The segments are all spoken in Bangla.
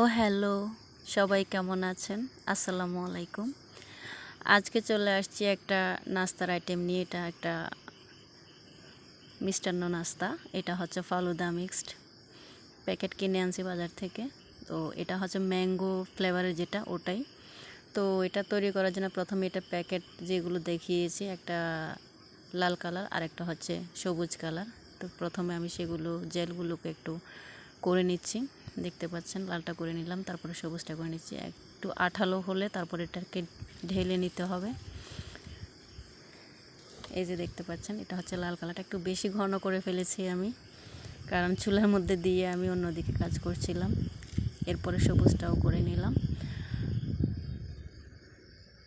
ও হ্যালো, সবাই কেমন আছেন? আসসালামু আলাইকুম। আজকে চলে আসছি একটা নাস্তার আইটেম নিয়ে, এটা একটা মিষ্টান্ন নাস্তা। এটা হচ্ছে ফালুদা মিক্সড প্যাকেট কিনে আনছি বাজার থেকে। তো এটা হচ্ছে ম্যাঙ্গো ফ্লেভারের যেটা, ওটাই। তো এটা তৈরি করার জন্য প্রথমে এটা প্যাকেট যেগুলো দেখিয়েছি, একটা লাল কালার আর একটা হচ্ছে সবুজ কালার তো প্রথমে আমি সেগুলো জেলগুলোকে একটু করে নিচ্ছি। দেখতে পাচ্ছেন, লালটা করে নিলাম, তারপরে সবুজটা করে নিচ্ছি। একটু আঠালো হলে তারপরে এটাকে ঢেলে নিতে হবে। এই যে দেখতে পাচ্ছেন, এটা হচ্ছে লাল কালারটা। একটু বেশি ঘন করে ফেলেছি আমি, কারণ চুলার মধ্যে দিয়ে আমি অন্যদিকে কাজ করছিলাম। এরপরে সবুজটাও করে নিলাম।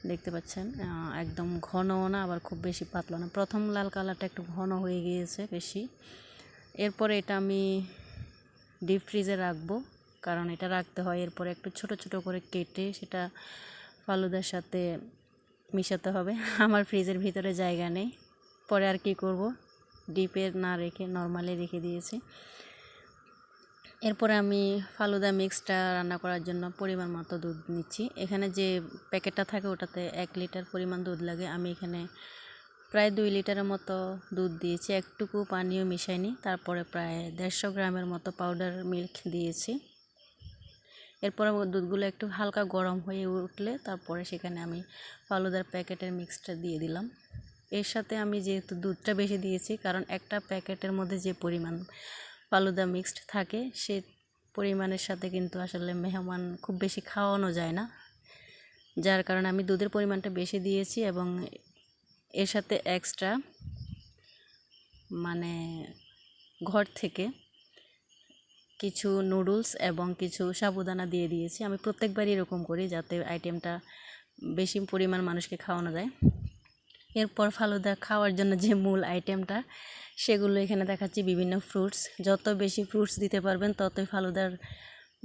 দেখতে পাচ্ছেন একদম ঘনও না, আবার খুব বেশি পাতলা না। প্রথম লাল কালারটা একটু ঘন হয়ে গিয়েছে বেশি। এরপরে এটা আমি ডিপ ফ্রিজে রাখব, কারণ এটা রাখতে হয়। এরপরে একটু ছোট ছোট করে কেটে সেটা ফালুদার সাথে মিশাতে হবে। আমার ফ্রিজের ভিতরে জায়গা নেই। পরে আর কি করব? ডিপের না রেখে নর্মালি রেখে দিয়েছি। এরপরে আমি ফালুদা মিক্সটা রান্না করার জন্য পরিমাণ মতো দুধ নিচ্ছি। এখানে যে প্যাকেটটা থাকে ওটাতে এক লিটার পরিমাণ দুধ লাগে। আমি এখানে প্রায় দুই লিটারের মতো দুধ দিয়েছি। একটুকু পানিও মিশাইনি তারপরে প্রায় দেড়শো গ্রামের মতো পাউডার মিল্ক দিয়েছি। এরপরে দুধগুলো একটু হালকা গরম হয়ে উঠলে তারপরে সেখানে আমি ফালুদার প্যাকেটের মিক্সটা দিয়ে দিলাম। এর সাথে আমি যেহেতু দুধটা বেশি দিয়েছি, কারণ একটা প্যাকেটের মধ্যে যে পরিমাণ ফালুদা মিক্সড থাকে, সে পরিমাণের সাথে কিন্তু আসলে মেহমান খুব বেশি খাওয়ানো যায় না। যার কারণে আমি দুধের পরিমাণটা বেশি দিয়েছি এবং এর সাথে এক্সট্রা মানে ঘর থেকে কিছু নুডলস এবং কিছু সাবুদানা দিয়ে দিয়েছি। আমি প্রত্যেকবারই এরকম করি যাতে আইটেমটা বেশি পরিমাণ মানুষকে খাওয়ানো যায়। এরপর ফালুদা খাওয়ার জন্য যে মূল আইটেমটা সেগুলো এখানে দেখাচ্ছি বিভিন্ন ফ্রুটস যত বেশি ফ্রুটস দিতে পারবেন, ততই ফালুদার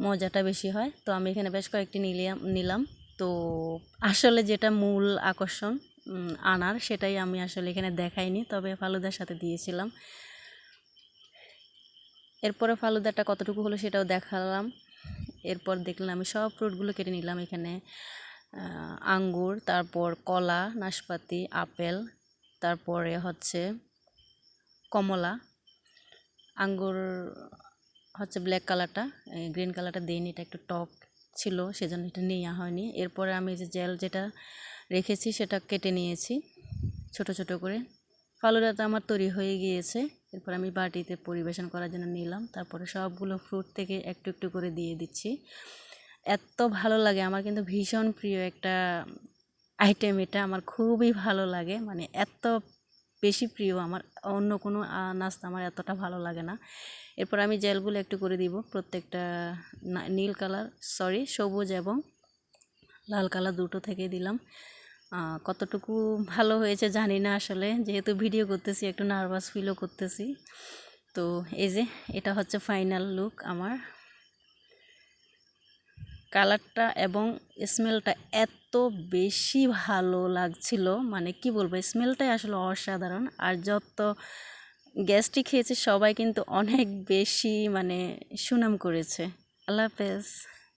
মজাটা বেশি হয়। তো আমি এখানে বেশ কয়েকটি নিলাম নিলাম। তো আসলে যেটা মূল আকর্ষণ আনার, সেটাই আমি আসলে এখানে দেখাইনি, তবে ফালুদার সাথে দিয়েছিলাম। এরপরে ফালুদাটা কতটুকু হলো সেটাও দেখালাম। এরপর দেখলাম আমি সব ফ্রুটগুলো কেটে নিলাম এখানে। আঙ্গুর, তারপর কলা, নাশপাতি, আপেল, তারপরে হচ্ছে কমলা। আঙ্গুর হচ্ছে ব্ল্যাক কালারটা গ্রিন কালারটা দিইনি, এটা একটু টক ছিল, সেজন্য এটা নেওয়া হয়নি। এরপরে আমি যে জেল যেটা রেখেছি, সেটা কেটে নিয়েছি, ছোট ছোট করে। ফালুদাটা আমার তৈরি হয়ে গিয়েছে। এরপর আমি বাটিতে পরিবেশন করার জন্য নিলাম। তারপরে সবগুলো ফ্রুট থেকে একটু একটু করে দিয়ে দিচ্ছি। এত ভালো লাগে। আমার কিন্তু ভীষণ প্রিয় একটা আইটেম এটা। আমার খুবই ভালো লাগে। মানে এত বেশি প্রিয়। আমার অন্য কোনো নাস্তা আমার এতটা ভালো লাগে না। এরপর আমি জেলগুলো একটু করে দিব। প্রত্যেকটা নীল কালার সরি সবুজ এবং লাল কালার দুটো থেকে দিলাম। কতটুকু ভালো হয়েছে জানি না আসলে। যেহেতু ভিডিও করতেছি, একটু নার্ভাস ফিলও করতেছি। তো এই যে, এটা হচ্ছে ফাইনাল লুক আমার। কালারটা এবং স্মেলটা এত বেশি ভালো লাগছিল। মানে কি বলব স্মেলটাই আসলে অসাধারণ। আর যত গ্যাসটি খেয়েছে সবাই কিন্তু অনেক বেশি মানে সুনাম করেছে। আল্লাহ হাফেজ।